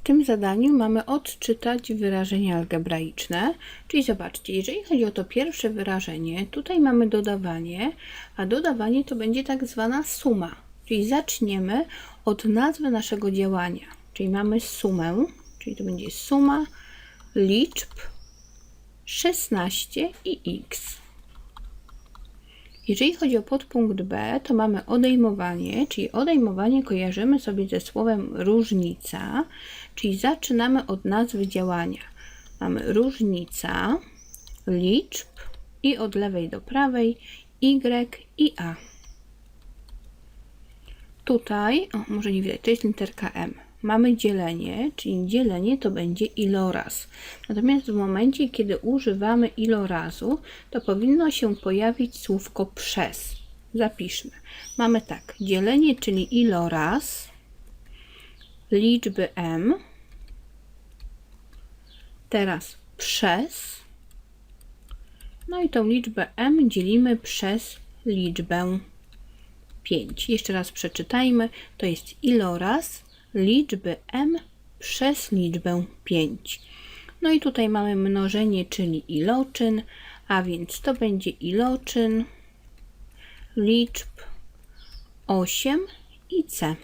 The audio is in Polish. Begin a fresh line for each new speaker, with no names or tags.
W tym zadaniu mamy odczytać wyrażenia algebraiczne, czyli zobaczcie, jeżeli chodzi o to pierwsze wyrażenie, tutaj mamy dodawanie, a dodawanie to będzie tak zwana suma, czyli zaczniemy od nazwy naszego działania, czyli mamy sumę, czyli to będzie suma liczb 16 i x. Jeżeli chodzi o podpunkt B, to mamy odejmowanie, czyli odejmowanie kojarzymy sobie ze słowem różnica, czyli zaczynamy od nazwy działania. Mamy różnica liczb i od lewej do prawej y i a. Tutaj, o, może nie widać, to jest literka M. Mamy dzielenie, czyli dzielenie to będzie iloraz. Natomiast w momencie, kiedy używamy ilorazu, to powinno się pojawić słówko przez. Zapiszmy. Mamy tak, dzielenie, czyli iloraz liczby m, teraz przez, no i tą liczbę m dzielimy przez liczbę 5. Jeszcze raz przeczytajmy. To jest iloraz liczby m przez liczbę 5. No i tutaj mamy mnożenie, czyli iloczyn, a więc to będzie iloczyn liczb 8 i c.